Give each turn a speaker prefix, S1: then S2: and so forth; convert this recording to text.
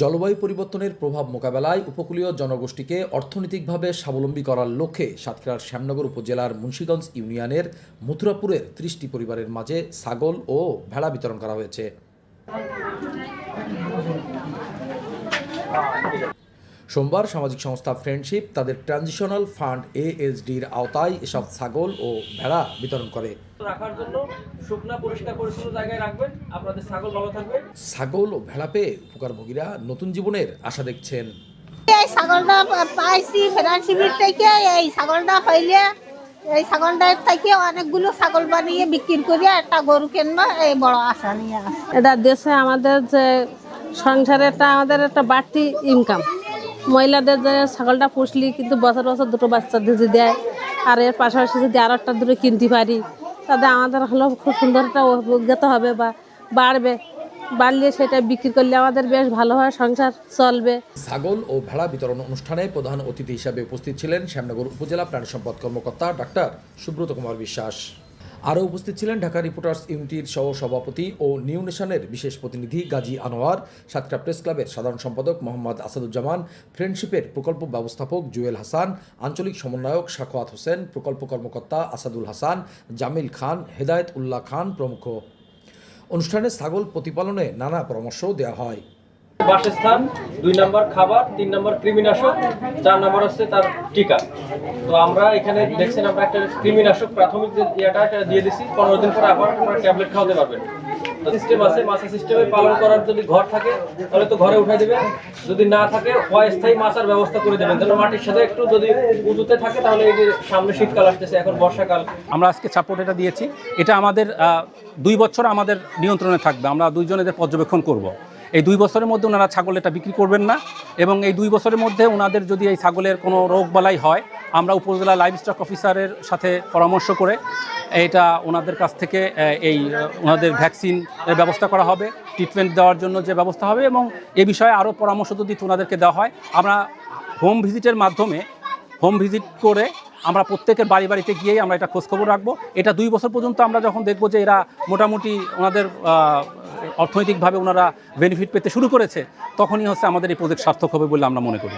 S1: জলবায়ু পরিবর্তনের প্রভাব মোকাবেলায় উপকূলীয় জনগোষ্ঠীকে অর্থনৈতিকভাবে স্বাবলম্বী করার লক্ষ্যে সাতক্ষীরার শ্যামনগর উপজেলার মুন্সীগঞ্জ ইউনিয়নের মথুরাপুরের ত্রিশটি পরিবারের মাঝে ছাগল ও ভেড়া বিতরণ করা হয়েছে। সোমবার সামাজিক সংস্থা ফ্রেন্ডশিপ তাদের ট্রানজিশনাল ফান্ড এএসডির আওতায় এসব ছাগল ও ভেড়া বিতরণ করে।
S2: রাখার জন্য শুকনা পরিষ্কার পরিচ্ছন্ন জায়গায় রাখবেন। আপনাদের ছাগল ভালো থাকবে।
S1: ছাগল ও ভেড়া পেয়ে উপকারভোগীরা নতুন জীবনের আশা দেখছেন।
S3: এই ছাগলটা পাইছি ফেরান শিবির থেকে। এই ছাগলটা হইলে এই ছাগলটা থেকে অনেকগুলো ছাগল বানিয়ে বিক্রি করে একটা গরু কিনবো এই বড় আশা নিয়ে
S4: এটা দেশে আমাদের যে সংসারে একটা আমাদের একটা বাড়তি ইনকাম মহিলাদের যে ছাগলটা পুষলি, কিন্তু বছর বছর দুটো বাচ্চা যদি দেয়, আর এর পাশাপাশি যদি আরও একটা দুটো কিনতে পারি, তাতে আমাদের হলো খুব সুন্দর একটা অভিজ্ঞতা হবে বা বাড়বে। বাড়লে সেটা বিক্রি করলে আমাদের বেশ ভালোভাবে সংসার চলবে।
S1: ছাগল ও ভেড়া বিতরণ অনুষ্ঠানে প্রধান অতিথি হিসাবে উপস্থিত ছিলেন শ্যামনগর উপজেলা প্রাণী সম্পদ কর্মকর্তা ডাক্তার সুব্রত কুমার বিশ্বাস। আরও উপস্থিত ছিলেন ঢাকা রিপোর্টার্স ইউনিটির সহ সভাপতি ও নিউ নেশনের বিশেষ প্রতিনিধি গাজী আনোয়ার, সাতক্ষীরা প্রেস ক্লাবের সাধারণ সম্পাদক মোহাম্মদ আসাদুজ্জামান, ফ্রেন্ডশিপের প্রকল্প ব্যবস্থাপক জুয়েল হাসান, আঞ্চলিক সমন্বয়ক সাখোয়াত হোসেন, প্রকল্প কর্মকর্তা আসাদুল হাসান, জামিল খান হেদায়েত উল্লাহ খান প্রমুখ। অনুষ্ঠানে ছাগল প্রতিপালনে নানা পরামর্শ দেওয়া হয়।
S2: বাসস্থান, দুই নাম্বার খাবার, তিন নাম্বার কৃমিনাশক, চার নাম্বার হচ্ছে তার টিকা। তো আমরা এখানে দেখছেন আমরা একটা কৃমিনাশক, প্রাথমিক যে ইয়েটা দিয়ে দিছি। পনেরো দিন পরে আবার আপনারা ট্যাবলেট খাওয়াতে পারবেন। সিস্টেম আছে মাছা সিস্টেমে পালন করার যদি ঘর থাকে, তাহলে তো ঘরে উঠাই দেবেন। যদি না থাকে, অস্থায়ী মাছার ব্যবস্থা করে দেবেন। যেন মাটির সাথে একটু যদি উঁচুতে থাকে, তাহলে এই যে সামনে শীতকাল আসতেছে, এখন বর্ষাকাল।
S5: আমরা আজকে সাপোর্ট এটা দিয়েছি। এটা আমাদের দুই বছর আমাদের নিয়ন্ত্রণে থাকবে। আমরা দুইজন এদের পর্যবেক্ষণ করব। এই দুই বছরের মধ্যে ওনারা ছাগল এটা বিক্রি করবেন না এবং এই দুই বছরের মধ্যে ওনাদের যদি এই ছাগলের কোনো রোগ বালাই হয়, আমরা উপজেলা লাইভ স্টক অফিসারের সাথে পরামর্শ করে এটা ওনাদের কাছ থেকে এই, ওনাদের ভ্যাকসিন এর ব্যবস্থা করা হবে, ট্রিটমেন্ট দেওয়ার জন্য যে ব্যবস্থা হবে এবং এ বিষয়ে আরও পরামর্শ যদি ওনাদেরকে দেওয়া হয়, আমরা হোম ভিজিটের মাধ্যমে হোম ভিজিট করে আমরা প্রত্যেকের বাড়ি বাড়িতে গিয়েই আমরা এটা খোঁজখবর রাখব। এটা দুই বছর পর্যন্ত আমরা যখন দেখব যে এরা মোটামুটি ওনাদের অর্থনৈতিকভাবে ওনারা বেনিফিট পেতে শুরু করেছে, তখনই হচ্ছে আমাদের এই প্রজেক্ট সার্থক হবে বলে আমরা মনে করি।